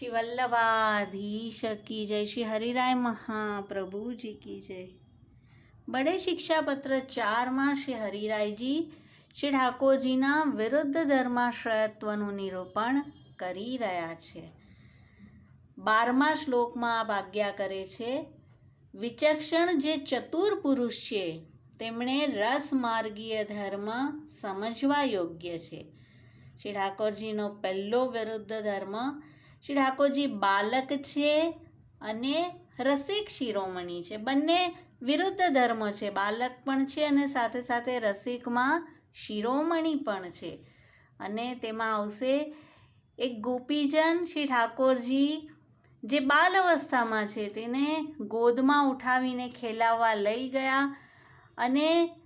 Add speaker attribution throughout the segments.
Speaker 1: શ્રી વલ્લભાધીશ કી જય શ્રી હરિરાય મહાપ્રભુજી કી જય બડે શિક્ષાપત્ર ચારમાં શ્રી હરિરાયજી શ્રી ઠાકોરજીના વિરુદ્ધ ધર્માશ્રયત્વનું નિરૂપણ કરી રહ્યા છે બારમા શ્લોકમાં આપ આજ્ઞા કરે છે વિચક્ષણ જે ચતુર પુરુષ છે તેમણે રસમાર્ગીય ધર્મ સમજવા યોગ્ય છે. શ્રી ઠાકોરજીનો પહેલો વિરુદ્ધ ધર્મ શ્રી ઠાકોરજી બાલક છે અને રસિક શિરોમણી છે. બંને વિરુદ્ધ ધર્મ છે. બાલક પણ છે અને સાથે સાથે રસિકમાં શિરોમણી પણ છે. અને તેમાં આવશે એક ગોપીજન. શ્રી ઠાકોરજી જે બાલ અવસ્થામાં છે તેને ગોદમાં ઉઠાવીને ખેલાવવા લઈ ગયા અને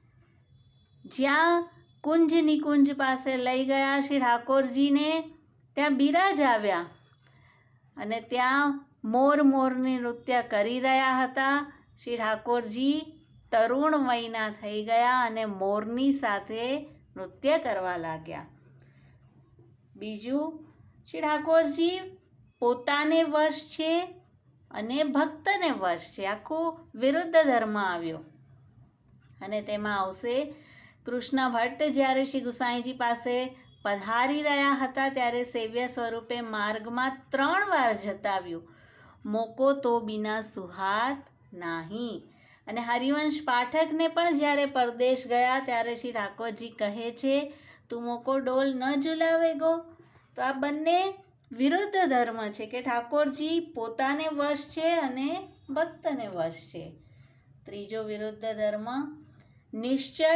Speaker 1: જ્યાં કુંજ નિકુંજ પાસે લઈ ગયા. શ્રી ઠાકોરજીને ત્યાં બિરાજ આવ્યા. અને ત્યાં મોર મોરની નૃત્ય કરી રહ્યા હતા. શ્રી ઠાકોરજી તરુણ વયના થઈ ગયા અને મોરની સાથે નૃત્ય કરવા લાગ્યા. બીજું, શ્રી ઠાકોરજી પોતાને વશ છે અને ભક્તને વશ છે. આખું વિરુદ્ધ ધર્મ આવ્યો. અને તેમાં આવશે કૃષ્ણ ભટ્ટ જ્યારે શ્રી ગુસાઈજી પાસે પધારી રહ્યા હતા ત્યારે સેવ્ય સ્વરૂપે માર્ગમાં ત્રણ વાર જતાવ્યું. મોકો તો બિના સુહાત નાહી. અને હરિવંશ પાઠકને પણ જ્યારે પરદેશ ગયા ત્યારે શ્રી ઠાકોરજી કહે છે, તું મોકો ડોલ ન ઝુલાવે ગો. તો આ બંને વિરુદ્ધ ધર્મ છે કે ઠાકોરજી પોતાને વશ છે અને ભક્તને વશ છે. ત્રીજો વિરુદ્ધ ધર્મ, નિશ્ચય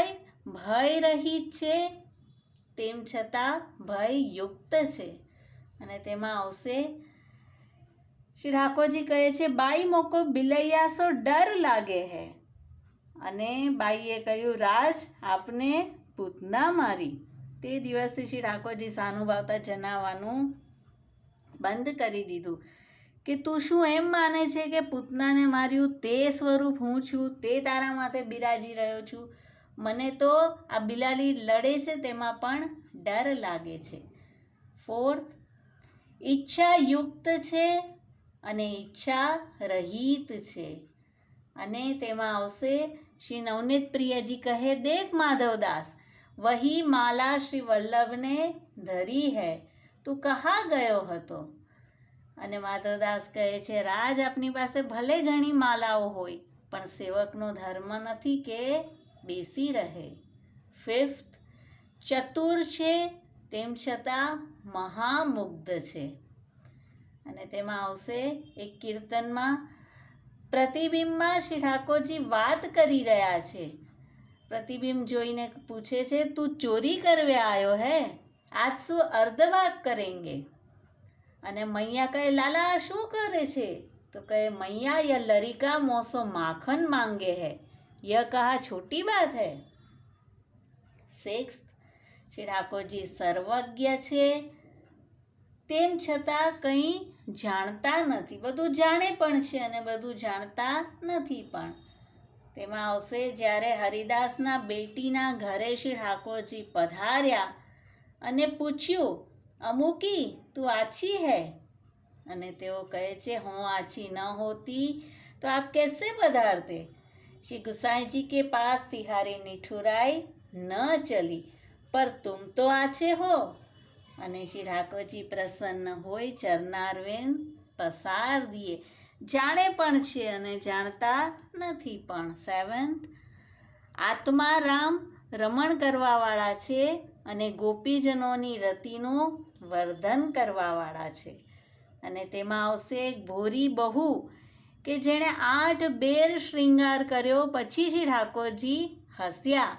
Speaker 1: ભય રહિત છે તેમ છતાં ભય યુક્ત છે. અને તેમાં આવશે. શ્રી ઠાકોરજી કહે છે, બાઈ મોકો બિલૈયા સો ડર લાગે હે. અને બાઈએ કહ્યું, રાજ, આપને પૂતના મારી. તે દિવસે શ્રી ઠાકોરજી સાનુભાવતા જણાવવાનું બંધ કરી દીધું. કે તું શું એમ માને છે કે પૂતનાને માર્યું? તે સ્વરૂપ હું છું, તે તારા માથે બિરાજી રહ્યો છું. મને તો આ બિલાડી લડે છે તેમાં પણ ડર લાગે છે. ફોર્થ ઈચ્છા યુક્ત છે અને ઈચ્છા રહિત છે. અને તેમાં આવશે, શ્રી નવનીત પ્રિયજી કહે, દેખ માધવદાસ, વહી માલા શ્રી વલ્લભને ધરી હૈ. તું કહા ગયો હતો? અને માધવદાસ કહે છે, રાજ આપની પાસે ભલે ઘણી માલાઓ હોય, પણ સેવકનો ધર્મ નથી કે બેસી રહે. ફિફ્થ, ચતુર છે, તેમ છતાં મહામુગ્ધ છે. અને તેમાં આવશે એક કીર્તનમાં, પ્રતિબિંબમાં શ્રી ઠાકોરજી વાત કરી રહ્યા છે. પ્રતિબિંબ જોઈને પૂછે છે, તું ચોરી કરવે આવ્યો હે? આજ શું અર્ધવાક કરેંગે? અને મૈયા કહે, લાલા શું કરે છે? તો કહે, મૈયા, ય લરિકા મોસો માખન માંગે હે. યહ કહા છોટી બાત હે? સિક્સ શ્રી ઠાકોરજી સર્વજ્ઞ છે. તેમ છતાં કંઈ જાણતા નથી. બધું જાણે પણ છે અને બધું જાણતા નથી પણ. તેમાં આવશે, જ્યારે હરિદાસના બેટીના ઘરે શ્રી ઠાકોરજી પધાર્યા અને પૂછ્યું, અમુકી, તું આછી હૈ? અને તેઓ કહે છે, હું આછી ન હોતી. તો આપ કેસે પધારતે? શ્રી ગુસાઈજી કે પાસ તિહારી નિઠુરાઈ ન ચલી, પર તુમ તો આછે હો. અને શ્રી ઠાકોરજી પ્રસન્ન હોય ચરનારવેન પસાર દીએ. જાણે પણ છે અને જાણતા નથી પણ સેવન્થ આત્મા રામ રમણ કરવાવાળા છે અને ગોપીજનોની રતિનું વર્ધન કરવાવાળા છે. અને તેમાં આવશે ભોરી બહુ કે જેણે આઠ બેર શ્રૃંગાર કર્યો પછી શ્રી ઠાકોરજી હસ્યા.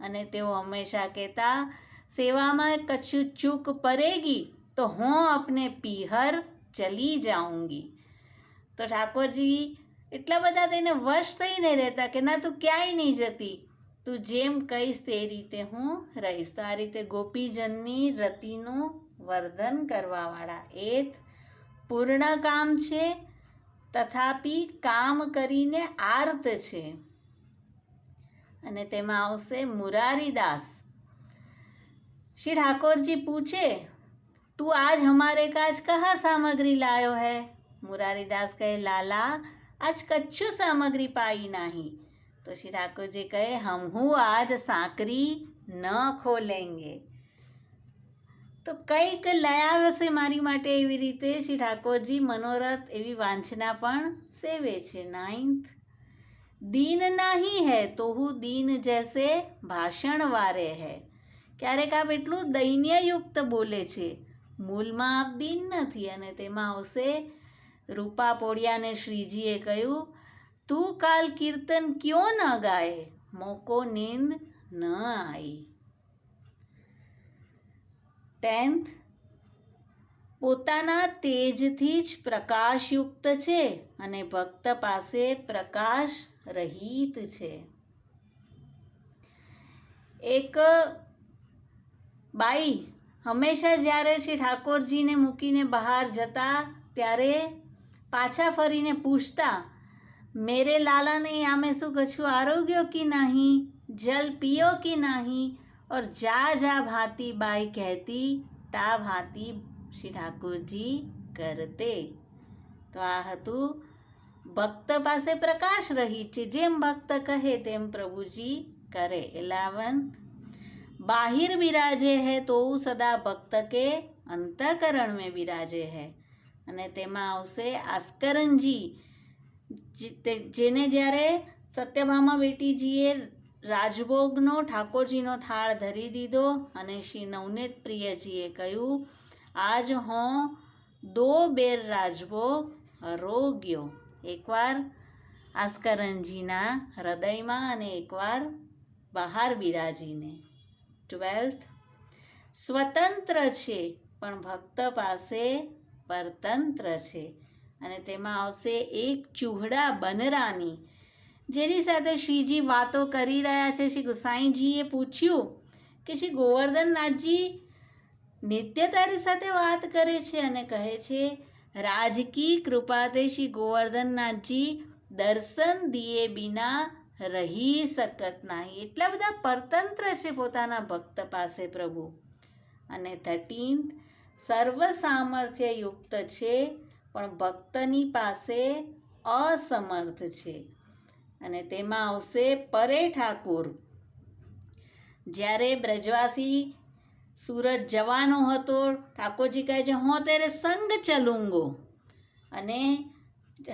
Speaker 1: અને તેઓ હંમેશા કહેતા, સેવામાં કશું ચૂક પરેગી તો હું આપને પીહર ચલી જાઉંગી. તો ઠાકોરજી એટલા બધા તેને વશ થઈને રહેતા કે, ના, તું ક્યાંય નહીં જતી. તું જેમ કહીશ તે રીતે હું રહીશ. તો આ રીતે ગોપીજનની રતિનું વર્ધન કરવાવાળા એથ પૂર્ણ કામ છે. તથાપી કામ કરીને આર્ત છે. અને તેમાં આવશે મુરારીદાસ. શ્રી ઠાકોરજી પૂછે, તું આજ હમારે કાજ કહા સામગ્રી લાયો હૈ? મુરારીદાસ કહે, લાલા, આજ કચ્છું સામગ્રી પાઈ નહીં. તો શ્રી ઠાકોરજી કહે, હમ હું આજ સાંકરી ન ખોલેંગે. તો કંઈક લઈ આવશે મારી માટે એવી રીતે? શ્રી ઠાકોરજી મનોરથ એવી વાંછના પણ સેવે છે. નાઇન્થ. દીન નહીં હે તો હું દીન જૈસે ભાષણ વારે હે. ક્યારેક આપ એટલું દૈન્યયુક્ત બોલે છે. મૂલમાં આપ દીન નથી અને તેમાં આવશે. રૂપા પોડિયાને શ્રીજીએ કહ્યું, તું કાલ કીર્તન ક્યો ન ગાય? મોકો નીંદ ન આવી ટેન્થ પોતાના તેજથી જ પ્રકાશયુક્ત છે અને ભક્ત પાસે પ્રકાશ રહિત છે. એક બાઈ હંમેશા જ્યારે શ્રી ઠાકોરજીને મૂકીને બહાર જતા ત્યારે પાછા ફરીને પૂછતા, મેરે લાલાને આમે શું કછું આરોગ્યો કે નહીં? જલ પીઓ કે નહીં? और जा જા ભાંતિ બાઈ કહેતી તા ભાંતિ શ્રી ઠાકોરજી કરતે તો આ હતું ભક્ત પાસે પ્રકાશ રહી છે જેમ ભક્ત કહે તેમ પ્રભુજી કરે ઇલેવન્થ બાહિર બિરાજે હૈ તો સદા ભક્ત કે અંતકરણ મેં બિરાજે હૈ અને તેમાં આવશે આસ્કરણજી જે- તે- જેને જ્યારે સત્યભામા બેટીજીએ રાજભોગનો ઠાકોરજીનો થાળ ધરી દીધો અને શ્રી નવનેત પ્રિયજીએ કહ્યું, આજ હું દો બેર રાજભોગ રોગ્યો. એકવાર આસ્કરણજીના હૃદયમાં અને એકવાર બહાર બિરાજીને. ટ્વેલ્થ. સ્વતંત્ર છે, પણ ભક્ત પાસે પરતંત્ર છે અને તેમાં આવશે એક ચૂહડા બનરાની જેની સાથે શ્રીજી વાતો કરી રહ્યા છે, શ્રી ગુસાઈજીએ પૂછ્યું કે શ્રી ગોવર્ધનનાથજી નિત્ય તારી સાથે વાત કરે છે અને કહે છે રાજકી કૃપાતે શ્રી ગોવર્ધનનાથજી દર્શન દિએ બિના રહી શકત નહીં. એટલા બધા પરતંત્ર છે પોતાના ભક્ત પાસે પ્રભુ. અને થર્ટીન્થ સર્વ સામર્થ્ય યુક્ત છે, પણ ભક્તની પાસે અસમર્થ છે. અને તેમાં આવશે પરે ઠાકુર. જ્યારે બ્રજવાસી સુરત જવાનો હતો, ઠાકોરજી કહે છે, હું ત્યારે સંગ ચલુંગો. અને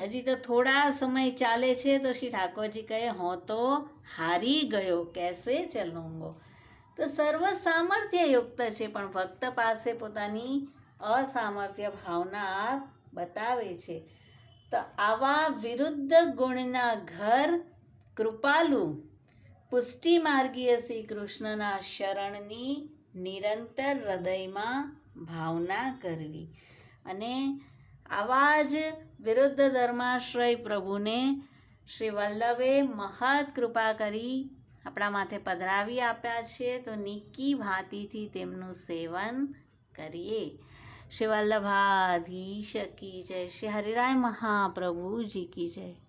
Speaker 1: હજી તો થોડા સમય ચાલે છે, તો શ્રી ઠાકોરજી કહે, હું તો હારી ગયો, કેસે ચલુંગો? તો સર્વ સામર્થ્ય યુક્ત છે, પણ ભક્ત પાસે પોતાની અસામર્થ્ય ભાવના બતાવે છે. તો આવા વિરુદ્ધ ગુણના ઘર કૃપાલુ પુષ્ટિ માર્ગીય શ્રી કૃષ્ણના શરણની નિરંતર હૃદયમાં ભાવના કરવી. અને આવા જ વિરુદ્ધ ધર્માશ્રય પ્રભુને શ્રી વલ્લભે મહદ કૃપા કરી આપણા માથે પધરાવી આપ્યા છે, તો નિક્કી ભાતીથી તેમનું સેવન કરીએ. શ્રી વલ્લભાધીશ કી જય. શ્રી હરિરાય મહાપ્રભુજી કી જય.